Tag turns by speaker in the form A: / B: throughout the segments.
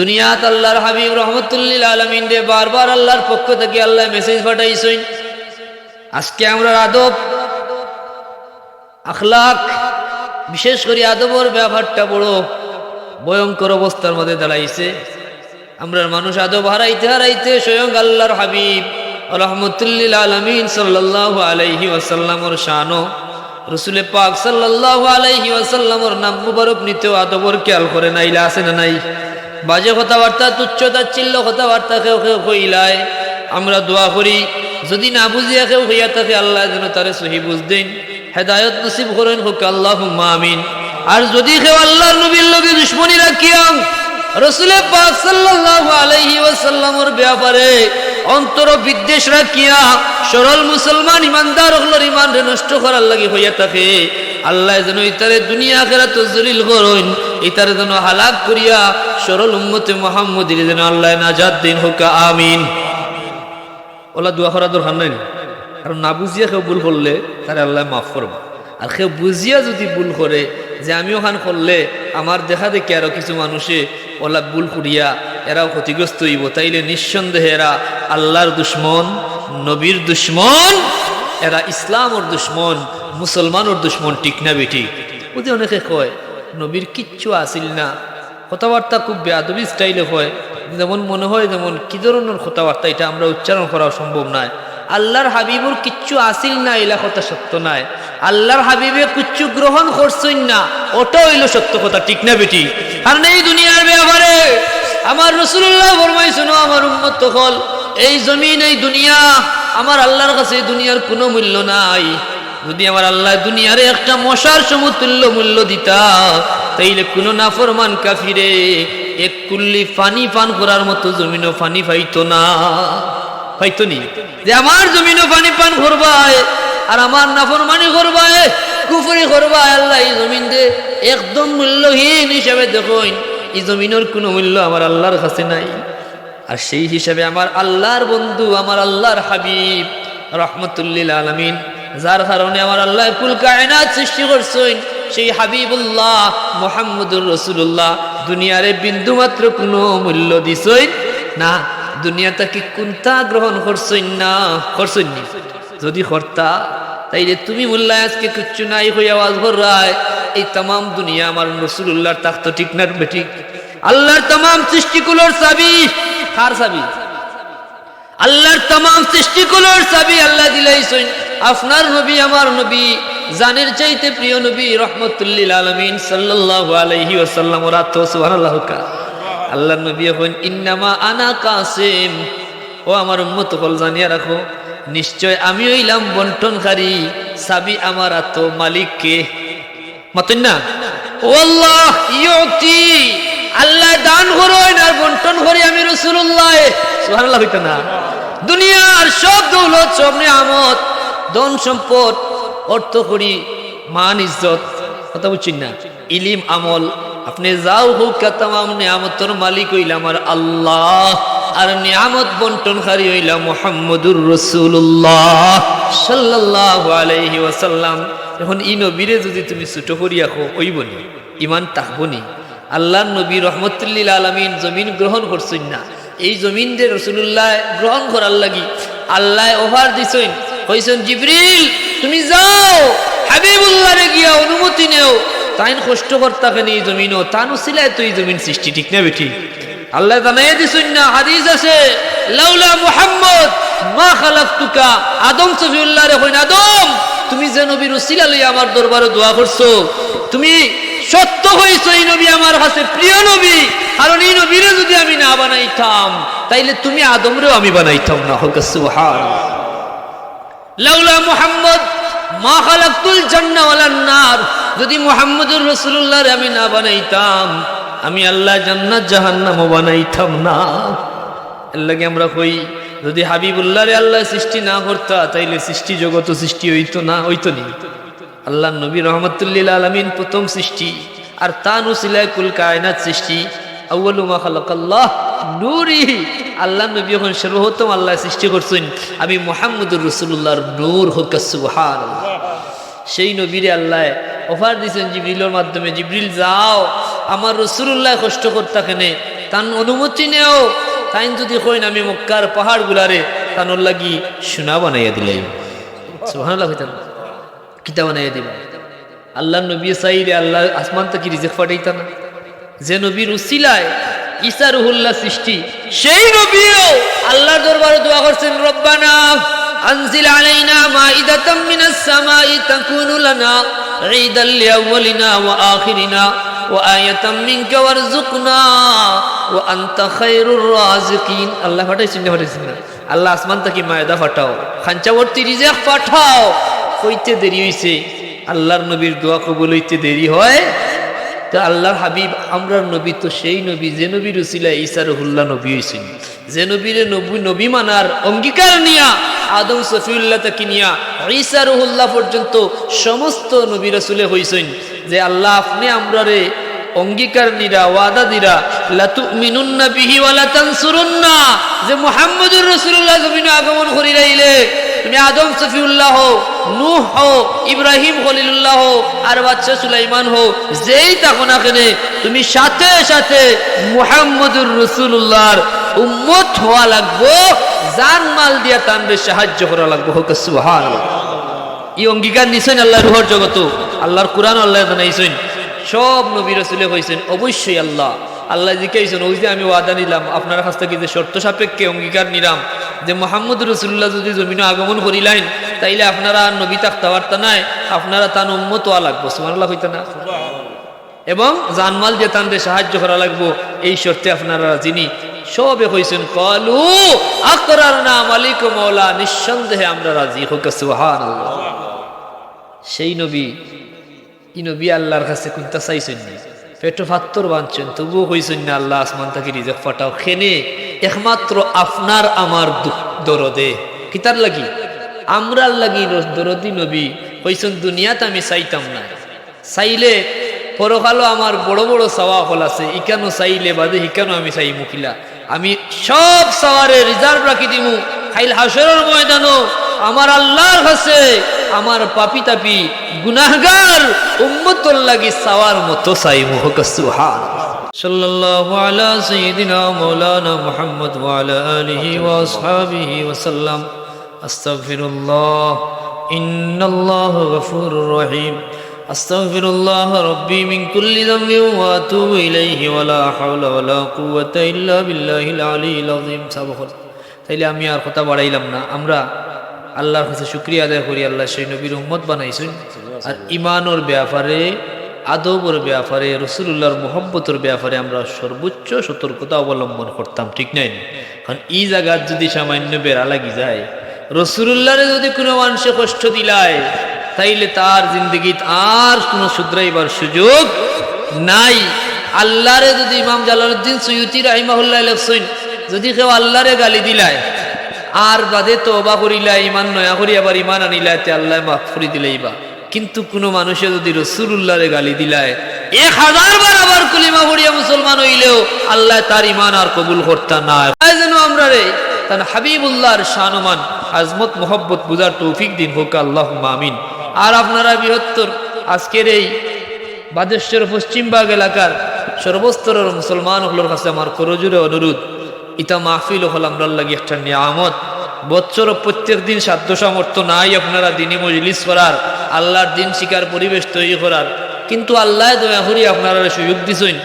A: দুনিয়াত আল্লাহর হাবিব রহমতুল্লিল আলমিন রে বারবার আল্লাহর পক্ষ থেকে আল্লাহ মেসেজ পাঠাইছই আজকে আমরা আদব, আখলাক, বিশেষ করে আদবর ব্যবহারটা বড় ভয়ঙ্কর অবস্থার মধ্যে দাঁড়াইছে। আমরা মানুষ আদব হারাইতে হারাইতে স্বয়ং আল্লাহর হাবিব রহমতুল্লিল আলমিন সাল্লাহ আলাইহি ওয়াসাল্লামর শানো রসুলে পাক সাল্লাহ আলাইহি ওয়াসাল্লামর নাম মুবারক নিতেও আদবর খেয়াল করে নাইলে আছে না নাই? বাজে কথাবার্তা, তুচ্ছ তাচ্ছিল্য কথাবার্তা কেউ কেউ কইলায়। আমরা দোয়া করি, যদি না বুঝিয়া কেউ হইয়া থাকে, আল্লাহ যেন তারে সহি বুঝদিন হেদায়ত নসিব করেন হোক আল্লাহ আমিন। আর যদি কেউ আল্লাহর নবীর লগে দুশ্মনী রাখিয়াম রসুলে পাক সাল্লাল্লাহু আলাইহি ওয়াসাল্লামর ব্যাপারে অন্তর বিদ্বেষ রাখিয়া, সরল মুসলমান ইমানদার হলোর ইমান নষ্ট করার লাগি হইয়া থাকে। আল্লাহ যেন ইতারে দুনিয়া আখেরা তো জলিল করুন, ইতারে যেন হালাক করিয়া সরল উম্মতে মোহাম্মদির যেন আল্লাহ নাজাদ দিন হোক, আমিন। ওলা দোয়া করা দরকার নাই। কারণ না বুঝিয়া কেউ ভুল করলে তারে আল্লাহ মাফ করব। আর কেউ বুঝিয়া যদি ভুল করে যে আমি ওখান করলে, আমার দেখা দেখি আরও কিছু মানুষে ওলা ভুল করিয়া এরাও ক্ষতিগ্রস্ত হইব। তাইলে নিঃসন্দেহে এরা আল্লাহর দুশ্মন, নবীর দুশ্মন এরা ইসলামর দুশ্মন, মুসলমানের দুশ্মন, ঠিক না বেটি বুঝে অনেকে কয়, নবীর কিচ্ছু আসিল না। কথাবার্তা খুব বেয়াদবি স্টাইলে হয়। যেমন মনে হয় যেমন, কি ধরনের কথাবার্তা এটা আমরা উচ্চারণ করা সম্ভব নয়। আল্লাহর হাবিবুর কিচ্ছু আসিল না, এলা কথা সত্য নয়। আল্লাহর হাবিবে কিচ্ছু গ্রহণ করছই না, ওটা হইল সত্য কথা, ঠিক না বেটি কারণ এই দুনিয়ার ব্যাপারে। আমার রসুল্লাহ ফরমাই শোনো আমার উন্মত হল এই জমিন, এই দুনিয়া আমার আল্লাহর কাছে দুনিয়ার কোনো মূল্য নাই। যদি আমার আল্লাহ দুনিয়ার একটা মশার সমতুল্য মূল্য দিতা, তাইলে কোনো নাফরমান কাফিরে এক কুল্লি ফানি পান করার মতো জমিনও ফানি পাইতো না। পাইতো নি? যে আমার জমিনও পানি পান করবায়, আর আমার নাফরমানি করবায়, কুফরি করবায়, আল্লাহ এই জমিন দে একদম মূল্যহীন হিসাবে দেখুন এই জমিনের কোনো মূল্য আমার আল্লাহর কাছে নাই। আর সেই হিসাবে আমার আল্লাহর বন্ধু, আমার আল্লাহর হাবিব, রহমতুল্লিল আলমিন, যার কারণে আমার আল্লাহ কুল কায়নাত সৃষ্টি করছেন, সেই হাবিবুল্লাহ মোহাম্মদুর রসুল্লাহ দুনিয়ারে বিন্দু মাত্র কোনো মূল্য দিছই না দুনিয়া তাকে কোনটা গ্রহণ করছই না করছই নি যদি কর্তা, তাইলে তুমি মূল্যায় আজকে কিচ্ছু নাই হয়ে আওয়াজ রায়, এই তাম দুনিয়া আমার রসুল্লাহর তাক্ত ঠিক না বেঠিক আল্লাহর তাম সৃষ্টিকুলোর চাবি কার চাবি? আল্লাহর তাম সৃষ্টিকুলোর চাবি আল্লাহ দিলাইছেন। আপনার নবী, আমার নবী, জানের চাইতে প্রিয় নবী রহমতুল্লিল আলমিন সাল্লাহ আলহি ওসাল্লাম রাত সুবহানাল্লাহ কা। আল্লাহ নবী এখন ইন্নামা আনা কাসেম। ও আমার উম্মত হল জানিয়া রাখো, নিশ্চয় আমি হইলাম বন্টনকারী সাবি আমার আত মালিককে মতন না? ও আল্লাহ ইয়তি। আল্লাহ দান করুন আর বন্টন করি আমি রসুল্লাহ। সুবহানাল্লাহ হইতো না। দুনিয়ার সব দৌলত, সব নিয়ামত, ধন সম্পদ, অর্থ করি, মান ইজ্জত, কথা বুঝছেন না? ইলিম, আমল, আপনি যাও হোক তাম নিয়ামতর মালিক হইলাম আমার আল্লাহ, আর নিয়ামত বন্টনকারী হইলাম মোহাম্মদুর রসুল্লাহ সাল্লাহ ওয়াসাল্লাম। এখন ই নবীরে যদি তুমি ছোট করি রাখো ওইবনি ইমান তাকবনি আল্লাহ নবী রহমতুল্লিল আলমিন জমিন গ্রহণ করছেন না। এই জমিন যে রসুল্লাহ গ্রহণ করার লাগি আল্লাহ ওভার দিছেন। কইছেন, জিবরিল, তুমি যাও হাবিবুল্লাহ রে গিয়া অনুমতি নেও। তাইন কষ্ট কর্তাকে এই জমিনও, তানু সিলাই তো এই জমিন সৃষ্টি ঠিক না বেঠি। আল্লাহ জানাই দিছেন, না, হাদিস আছে, লাউলা মুহাম্মদ, মা খালাকতুকা, আদম সফিউল্লাহ রে কইন, আদম, তুমি যে নবীর উসিলা লই আমার দরবারে দোয়া করছ, তুমি সত্য হইছো এই নবী আমার কাছে প্রিয় নবী। কারণ এই নবীরে যদি আমি না বানাইতাম, তাইলে তুমি আদমরেও আমি বানাইতাম না, হোক লাউলা মুহাম্মদ, মা খালাকতুল জান্নাহ ওয়ালান নার। যদি মুহাম্মদুর রাসূলুল্লাহর আমি না বানাইতাম, আমি আল্লাহ জান্নাত জাহান্নামও বানাইতাম না। লাগে আমরা কই, যদি হাবিবুল্লাহ রে আল্লাহ সৃষ্টি না করতা, তাইলে সৃষ্টি জগত সৃষ্টি হইতো না, হইতো নি। আল্লাহ নবী রহমতুল্লিল আলমিন প্রথম সৃষ্টি, আর তা নুসিলায় কুল কায়নাত সৃষ্টি। আউ্বালু মা খালাকাল্লাহ নূরি। আল্লাহ আল্লাহ সৃষ্টি আমি সেই আল্লাহ মাধ্যমে যাও তান অনুমতি নেও। তাই যদি কইন আমি মক্কার পাহাড় গুলারে তানোর লাগি সোনা বানাইয়া দিলাই কইতাম কিতা বানাইয়া দিবা। আল্লাহ নবী চাইলে আল্লাহ আসমান থেকে রিজেক পাঠাইতা না যে নবীর উসিলায় ঈসা রুহুল্লাহ সৃষ্টি, সেই নবীও আল্লাহ দরবারে দোয়া করছেন, রব্বানা আনজিল আলাইনা মাইদাতাম মিনাস সামাই তাকুনু লানা ঈদাল লিআউলিনা ওয়া আখিরিনা ওয়া আয়াতাম মিনকা ওয়ারযুকনা ওয়া আনতা খায়রুর রাযিকিন। আল্লাহ পাঠাইছেন না পাঠাইছেন না। আল্লাহ আসমান থেকে মায়দা পাঠাও খাঞ্চাবর্তী রিজেক পাঠাও। কইতে দেরি হইছে। আল্লাহর নবীর দোয়া কবুল হইতে দেরি হয়। তো আল্লাহর হাবিব, আমরার নবী তো সেই নবী, যে নবীর উসিলা ঈসা রহুল্লাহ নবী হয়েছেন যে নবীর নবী নবী মানার অঙ্গীকার নিয়া, আদম সফিউল্লাহ তাকে নিয়া, ঈসা রহুল্লাহ পর্যন্ত সমস্ত নবী রসুলে হয়েছেন যে আল্লাহ, আপনি আমরারে অঙ্গীকার নিরা, ওয়াদা দিরা লাতু মিনুন্না বিহি ওয়ালা তানসুরুন্না যে মুহাম্মদুর রাসূলুল্লাহ, জমিনে আগমন করি রাইলে তুমি আদম সফিউল্লাহ হো নূহ হো ইব্রাহিম খলিলুল্লাহ হো আর বাচ্চা সুলাইমান হো যেই থাকো না কেনে, তুমি সাথে সাথে মুহাম্মদুর রসুল্লাহর উম্মত হওয়া লাগবো, জান মাল দিয়া তানরে সাহায্য করা লাগবো, হোক সুহান এই অঙ্গীকার নিছেন আল্লাহর রুহর জগত। আল্লাহর কোরআন আল্লাহ জানাইছেন সব নবী রসুলে হয়েছেন অবশ্যই আল্লাহ। আল্লাহ জিজ্ঞাসেন ওই যে আমি ওয়াদা নিলাম, আপনার কাছ থেকে যে শর্ত সাপেক্ষে অঙ্গীকার নিলাম, যে মোহাম্মদ রসুল্লাহ যদি জমিনে আগমন করিলেন, তাইলে আপনারা আর নবী থাকতে পারতা নাই, আপনারা তান হওয়া লাগবো সুমানাল্লাহ হইতে না? এবং জানমাল যে তানরে সাহায্য করা লাগবো, এই শর্তে আপনারা যিনি সবে হয়েছেন কলু আকরার না মালিক মৌলা নিঃসন্দেহে আমরা রাজি হোক সুহান সেই নবী ই নবী আল্লাহর কাছে কোনটা চাইছেন না? পেটো ফাত্তর বাঁধছেন, তবুও হইছেন না, আল্লাহ আসমান তাকে রিজেক ফাটাও। খেনে, একমাত্র আপনার আমার দরদে। কিতার লাগি? আমরার লাগি দরদি নবী হইছেন দুনিয়াতে আমি চাইতাম না। চাইলে পরকালও আমার বড় বড় সাওয়া হল আছে, ইকানো চাইলে বাদে ইকানো আমি চাই মুখিলা। আমি সব সাওয়ারে রিজার্ভ রাখি দিমু। খাইল হাসরের ময়দানও আমার আল্লাহর কাছে আমার পাপি তাপি গুনাহগার উম্মতর লাগি সাওয়ার মতো চাই মুহক সুহান সাল্লাল্লাহু আলা সাইয়্যিদিনা মাওলানা মুহাম্মদ ওয়া আলা আলিহি ওয়া আসহাবিহি ওয়া সাল্লাম আস্তাগফিরুল্লাহ ইন্নাল্লাহা গফুরুর রহিম أستغفر الله ربي من كل ذنب وأتوب إليه ولا حول ولا قوة إلا بالله العلي العظيم سبحان তাইলে আমি আর কথা বাড়াইলাম না আমরা আল্লাহর কাছে শুক্রিয়া আদায় করি, আল্লাহ সেই নবীর উম্মত বানাইছেন। আর ইমানোর ব্যাপারে, আদবর ব্যাপারে রসুল্লাহর মোহব্বতর ব্যাপারে আমরা সর্বোচ্চ সতর্কতা অবলম্বন করতাম, ঠিক নাই? কারণ এই জায়গার যদি সামান্য বেড়া লাগি যায় রসুল্লাহরে যদি কোনো মানুষে কষ্ট দিলায়, তাইলে তার জিন্দগিত আর কোনো শুধরাইবার সুযোগ নাই। আল্লাহরে যদি ইমাম জালালউদ্দিন সৈয়দি রাহিমাহুল্লাহ লেখছেন, যদি কেউ আল্লাহরে গালি দিলায় আর বাদে তো অবা করিলা ইমান নয়া করি, আবার ইমান আনিলা তে আল্লাহ মাফ করে দিলেই বা কিন্তু কোনো মানুষে যদি রসুল্লাহরে গালি দিলায়, এক হাজার বার আবার কুলিমা পড়িয়া মুসলমান হইলেও আল্লাহ তার ইমান আর কবুল করতা না। যেন আমরা রে তার হাবিবুল্লাহর শানমান, আজমত, মোহব্বত বুঝার তৌফিক দিন হোক আল্লাহ আমিন। আর আপনারা বৃহত্তর, আজকের এই বাদেশ্বর পশ্চিমবাগ এলাকার সর্বস্তরের মুসলমান হলোর কাছে আমার করজুরে অনুরোধ ইতা মাহফিল হল আমরা একটা নিয়ামত। বছর প্রত্যেক দিন সাধ্য সামর্থ্য নাই আপনারা দিনী মজলিস করার, আল্লাহর দিন শিকার পরিবেশ তৈরি করার। কিন্তু আল্লাহ দয়া করি আপনারা সুযোগ দিছেন।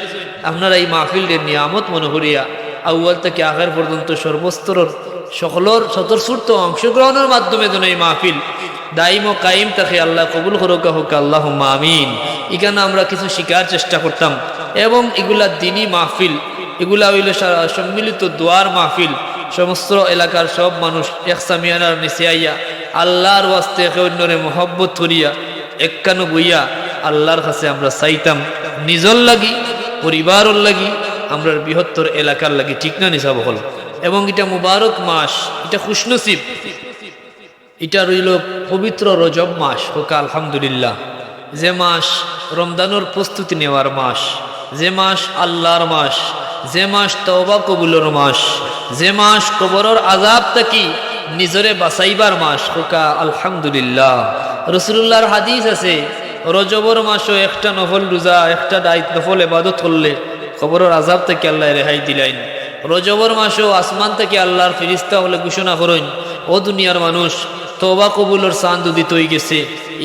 A: আপনারা এই মাহফিলের নিয়ামত মনে করিয়া আউ্য়াল থেকে আগের পর্যন্ত সর্বস্তরের সকলের স্বতঃস্ফূর্ত অংশগ্রহণের মাধ্যমে যেন এই মাহফিল দাইম ও কাইম তাকে আল্লাহ কবুল করুকা, হোক আল্লাহ আমিন। এখানে আমরা কিছু শিকার চেষ্টা করতাম এবং এগুলা দিনই মাহফিল এগুলা হইল সম্মিলিত দোয়ার মাহফিল। সমস্ত এলাকার সব মানুষ একসামিয়ানার নিচে আইয়া আল্লাহর ওয়াস্তে একে অন্যরে মহব্বত করিয়া একানো বইয়া আল্লাহর কাছে আমরা চাইতাম, নিজর লাগি, পরিবারর লাগি, আমরা বৃহত্তর এলাকার লাগি, ঠিক না নিসাব হল এবং এটা মুবারক মাস, এটা খুশনসিব। এটা রইল পবিত্র রজব মাস, হোক আলহামদুলিল্লাহ। যে মাস রমদানোর প্রস্তুতি নেওয়ার মাস, যে মাস আল্লাহর মাস যে মাস তওবা কবুলোর মাস, যে মাস কবরর আজাব থাকি নিজরে বাঁচাইবার মাস হোকা আলহামদুলিল্লাহ। রসুল্লাহর হাদিস আছে, রজবর মাসও একটা নফল রোজা, একটা দায়িত্ব নফল এবাদত করলে খবরের আজাব থেকে আল্লাহ রেহাই দিলাইন রজবর মাসও আসমান থেকে আল্লাহর ফিরিস্তা হলে ঘোষণা করইন ও দুনিয়ার মানুষ তোবা কবুলর চাঁদ উদিত হয়ে গেছে।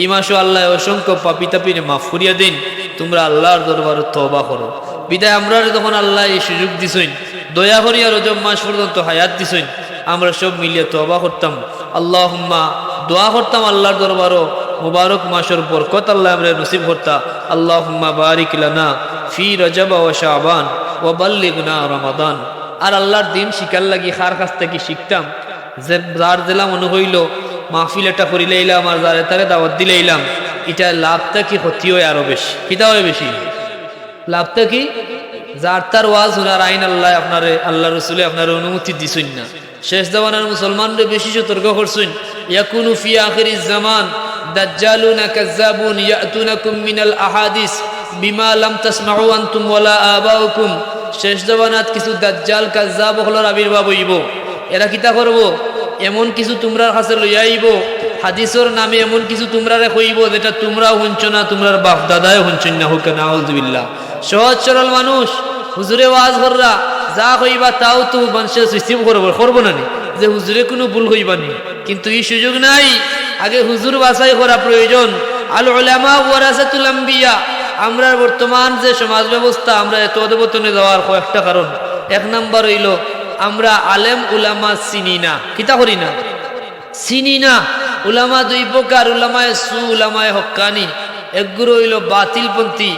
A: এই মাসও আল্লাহ অসংখ্য পাপি তাপির মাফ করিয়া দিন। তোমরা আল্লাহর দরবার তোবা করো। বিদায় আমরা তখন আল্লাহ এই সুযোগ দিছইন দয়া করিয়া রজব মাস পর্যন্ত হায়াত দিছইন আমরা সব মিলিয়ে তোবা করতাম। আল্লাহ দোয়া করতাম আল্লাহর দরবারও। মুবারক মাসের বরকত আল্লাহ আমরা নসিব করতা। আল্লাহ বারিক লানা ফি রজবা ও শাহবান ও বাল্লিগনা রমাদান। আর আল্লাহর দিন শিকার লাগি খার কাছ থেকে শিখতাম। যে যার দিলাম মনে হইল, মাহফিল এটা করিলে এলাম আর যারে তারে দাওয়াত দিলে এলাম এটা লাভটা কি ক্ষতি হয় আরও বেশি? কিতা হয় বেশি? লাভটা কি? যার তার ওয়াজ হুনার আইন আল্লাহ আপনার, আল্লাহ রসুলে আপনার অনুমতি দিছুন না। শেষ দেওয়ানার মুসলমানরে বেশি সতর্ক করছুন ইয়াকুনু ফি জামান, দাজ্জালুনা ইয়াতুনাকুম মিনাল আহাদিস, বিমা লাম তাসমাউ আনতুম ওয়ালা আবাউকুম। শেষ কিছু দাজ্জাল, কাজ্জাব আবির্ভাব হইব। এরা কিতা করব? এমন কিছু তোমরা কাছে লইয়া আইব, হাদিসর নামে এমন কিছু তোমরা কইব, যেটা তোমরাও হুঞ্চ না, তোমরার বাপ দাদায় হুঞ্চন না, হোক না সহজ সরল মানুষ। হুজুরে ওয়াজ কররা, যা হইবা তাও তো মানুষের রিসিভ করব করব না যে হুজুরে কোনো ভুল হইবা নি। কিন্তু এই সুযোগ নাই। আগে হুজুর বাছাই করা প্রয়োজন। আল ওলামা ওয়ারাসাতুল আম্বিয়া। আমরা বর্তমান যে সমাজ ব্যবস্থা, আমরা এত অধবতনে যাওয়ার কয়েকটা কারণ। এক নাম্বার হইল, আমরা আলেম উলামা চিনি না। কিতা করি না? চিনি না। উলামা দুই প্রকার, উলামায় সু, উলামায় হক্কানি। একগুলো হইল বাতিলপন্থী।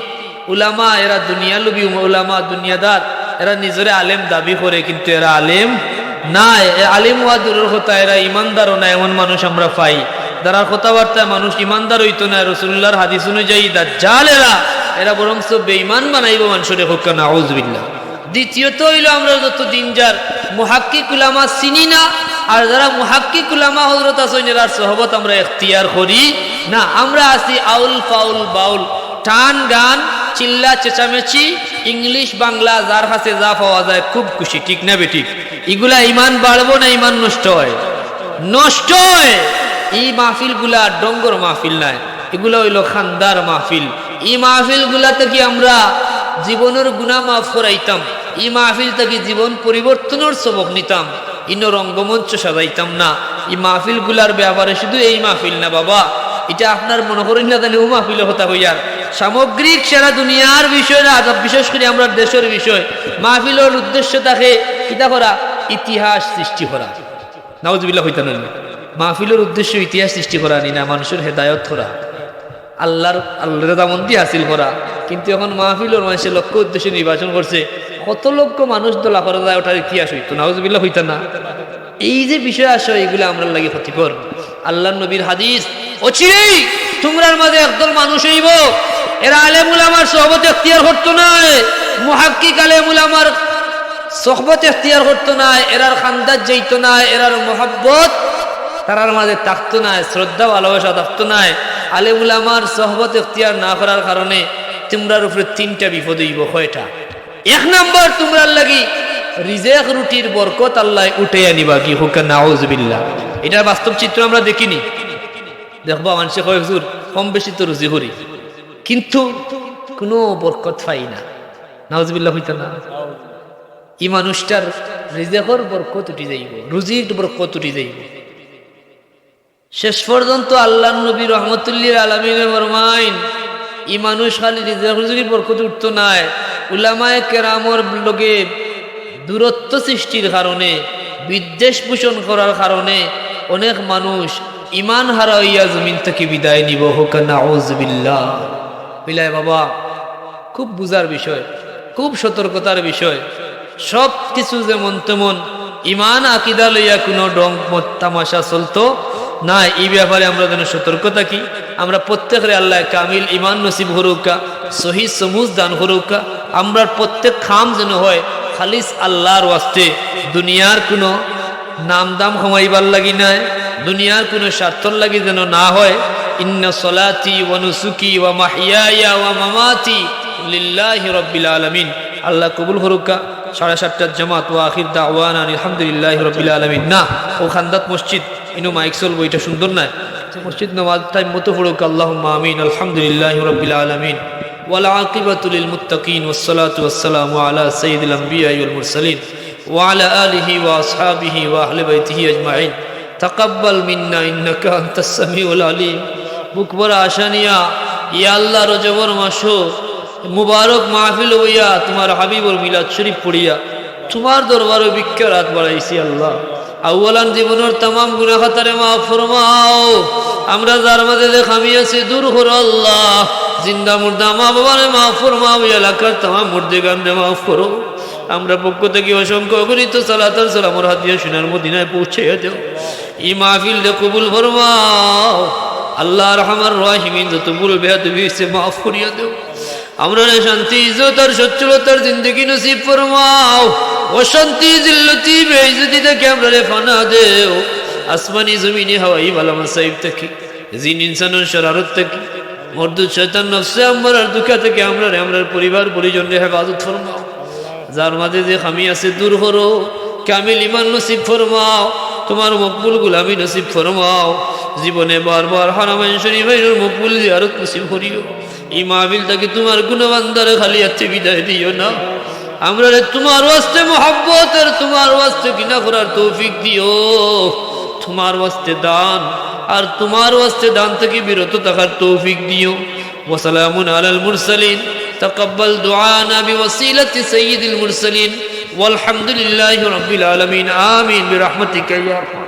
A: উলামা, এরা দুনিয়া লুবি উলামা, দুনিয়াদার। এরা নিজরে আলেম দাবি করে, কিন্তু এরা আলেম না এ আলিম হওয়া দূরের কথা, এরা ইমানদারও না, এমন মানুষ আমরা পাই। যারা কথাবার্তায় মানুষ ইমানদার হইতো না রসুল্লাহর হাদিস অনুযায়ী দা দাজ্জাল এরা। এরা বরং বেঈমান বানাইব মানুষের হোক না আউজবিল্লাহ দ্বিতীয়ত হইল আমরা যত দিন যার মুহাক্কিক উলামা চিনি না, আর যারা মুহাক্কিক উলামা হজরত আসেন এরার সহবত আমরা এখতিয়ার করি। না, আমরা আছি আউল ফাউল বাউল, টান গান চিল্লা, চেঁচামেচি, ইংলিশ, বাংলা, যার কাছে যা পাওয়া যায়, খুব খুশি, ঠিক না বেঠিক এগুলা ইমান বাড়বো না ইমান নষ্ট হয়? নষ্ট হয়! এই মাহফিলগুলা ডঙ্গর মাহফিল নাই, এগুলো হইল খান্দার মাহফিল। এই মাহফিলগুলা থেকে আমরা জীবনের গুণা মাফ করাইতাম? এই মাহফিল থেকে জীবন পরিবর্তনের সবক নিতাম? ইনো রঙ্গমঞ্চ সাজাইতাম না? এই মাহফিলগুলার ব্যাপারে শুধু এই মাহফিল না বাবা। এটা আপনার মনে করেন না জানি ও মাহফিল হতা হইয়ার সামগ্রিক সারা দুনিয়ার বিষয় না বিশেষ করে আমরা দেশের বিষয়। মাহফিলের উদ্দেশ্য থাকে কিতা করা? ইতিহাস সৃষ্টি করা। নাউজবিল্লাহ হইতা না। মাহফিলের উদ্দেশ্য ইতিহাস সৃষ্টি করা নি না মানুষের হেদায়ত করা। আল্লাহর আল্লাহর দামন্দি হাসিল করা। কিন্তু এখন মাহফিলের মানুষের লক্ষ্য উদ্দেশ্যে নির্বাচন করছে। কত লক্ষ মানুষ দোলা করা যায় ওটার ইতিহাস হইতো। নাউজবিল্লাহ হইতা না এই যে বিষয় আসে এইগুলো আমরা লাগে ক্ষতিকর। আল্লাহ নবীর হাদিস। অচিরেই তোমরার মাঝে একদল মানুষ হইব। এরা আলেমুল আমার সহবত এখতিয়ার করতো না। মুহাক্কিক আলেমুল আমার সহবত এখতিয়ার করতো না। এরার খান্দার যাইতো না। এরার মোহাব্বত তারার মাঝে থাকতো না। শ্রদ্ধা, ভালোবাসা থাকতো না। আলেমুল আমার সহবত এখতিয়ার না করার কারণে তোমরার উপরে তিনটা বিপদ হইব। কয়টা? এক নম্বর, তোমরার লাগি রিজেক রুটির বরকত আল্লাহ উঠে আনিবা কি হুকা, নাউজবিল্লাহ। এটার বাস্তব চিত্র আমরা দেখিনি। দেখবা মানুষে কয় কম বেশি তো রুজি করি কিন্তু কোনো বরকত পাই না। নাউজবিল্লাহ হইত না। এই মানুষটার রিজেকর বরকত উঠি যাইব, রুজির বরকত উঠি যাইব। শেষ পর্যন্ত আল্লাহ নবী রহমতুল্লির আলমিনের ফরমাইন ই মানুষ খালি রিজেক রুজির বরকত উঠতো নাই। উলামায় কেরামর লোকে দূরত্ব সৃষ্টির কারণে, বিদ্বেষ পোষণ করার কারণে অনেক মানুষ ইমান হারা হইয়া জমিন থেকে বিদায় নিব, হোক নাউজবিল্লাহ বিলাই বাবা, খুব বুঝার বিষয়, খুব সতর্কতার বিষয়। সব কিছু যেমন তেমন ইমান আকিদা লইয়া কোনো ডং তামাশা চলতো না। এই ব্যাপারে আমরা যেন সতর্ক থাকি। আমরা প্রত্যেকের আল্লাহ কামিল ইমান নসিব হরুকা সহি সমুজ দান হরুকা আমরা প্রত্যেক খাম যেন হয়, খালিস আল্লাহর ওয়াস্তে। দুনিয়ার কোনো নাম দাম কমাইবার লাগি নাই। দুনিয়ার কোনো স্বার্থর লাগি যেন না হয়। ইন্না সলাতি ওয়ানুসুকি ওয়া মাহিয়ায়া ওয়া মামাতি লিল্লাহি রব্বিল আলামিন। আল্লাহ কবুল হরুকা সাড়ে সাতটার জামাত ও আখির দাওয়ান আলহামদুলিল্লাহ রবিল আলমিন। না, ও খান্দাত মসজিদ, ইনু মাইক চলবো, এটা সুন্দর না মসজিদ নওয়াজ তাই মতো হরুক আল্লাহ মামিন আলহামদুলিল্লাহ রবিল আলমিন। ওয়ালা আকিবাতুল মুত্তাকিন ওসলাত ওসালাম আলা সঈদুল আম্বিয়া মুরসালিন। وعلى آله وأصحابه وأهل بيته أجمعين تقبل منا إنك أنت السميع العليم বুকবর আশানিয়া ইয়া আল্লাহ রজবর মাসো মুবারক মাহফিল হইয়া তোমার হাবিবর মিলাদ শরীফ পড়িয়া তোমার দরবারে ভিক্ষা রাত বাড়াইছি আল্লাহ আউ্লান জীবনের তাম গুণা খাতারে মা ফরমাও আমরা যার মাঝে যে খামি আছি দূর হর আল্লাহ জিন্দা মুর্দা মা বাবারে মা ফরমাও এই এলাকার তামাম মুর্দে গানরে মাফ করো আমরা পক্ষ থেকে অসংখ্য অগণিত সালাতাল সালামর হাতিয়া সোনার মদিনায় পৌঁছে দেও। ই মাহফিল কবুল ফরমাও। আল্লাহ রহমার রাহিমিন, যত ভুল বেহাদ হয়েছে মাফ করিয়া দেও। আমরা শান্তি, ইজ্জত সচ্ছলতার জিন্দগি নসিব ফরমাও। অশান্তি, জিল্লতি বেইজ্জতি থেকে আমরা রে ফানা দেও। আসমানি, জমিনে, হাওয়াই বালামা সাহিব থেকে, জিন ইনসানের শরারত থেকে, মর্দুদ, শয়তান, নফসে আমার আর দুঃখা থেকে আমরা রে, আমরা পরিবার, পরিজন রে হেফাজত ফরমাও। যার মাঝে যে খামি আছে, দূর করো কামিল ইমান নসিব ফরমাও, তোমার মকবুল গুলামি নসিব ফরমাও। জীবনে বারবার হারামাইন শরীফের মকবুল জিয়ারত নসিব করিও। ইমাবিল তাকে তোমার গুণবান্দার খালি আছে বিদায় দিও না। আমরা তোমার ওয়াস্তে মহাব্বতের তোমার ওয়াস্তে কিনা করার তৌফিক দিও। তোমার ওয়াস্তে দান আর তোমার ওয়াস্তে দান থেকে বিরত থাকার তৌফিক দিও। ওসালামুন আলাল মুরসালিন। تقبل دعانا بوسيلة سيد المرسلين والحمد لله رب العالمين. آمين. برحمتك يا أرحم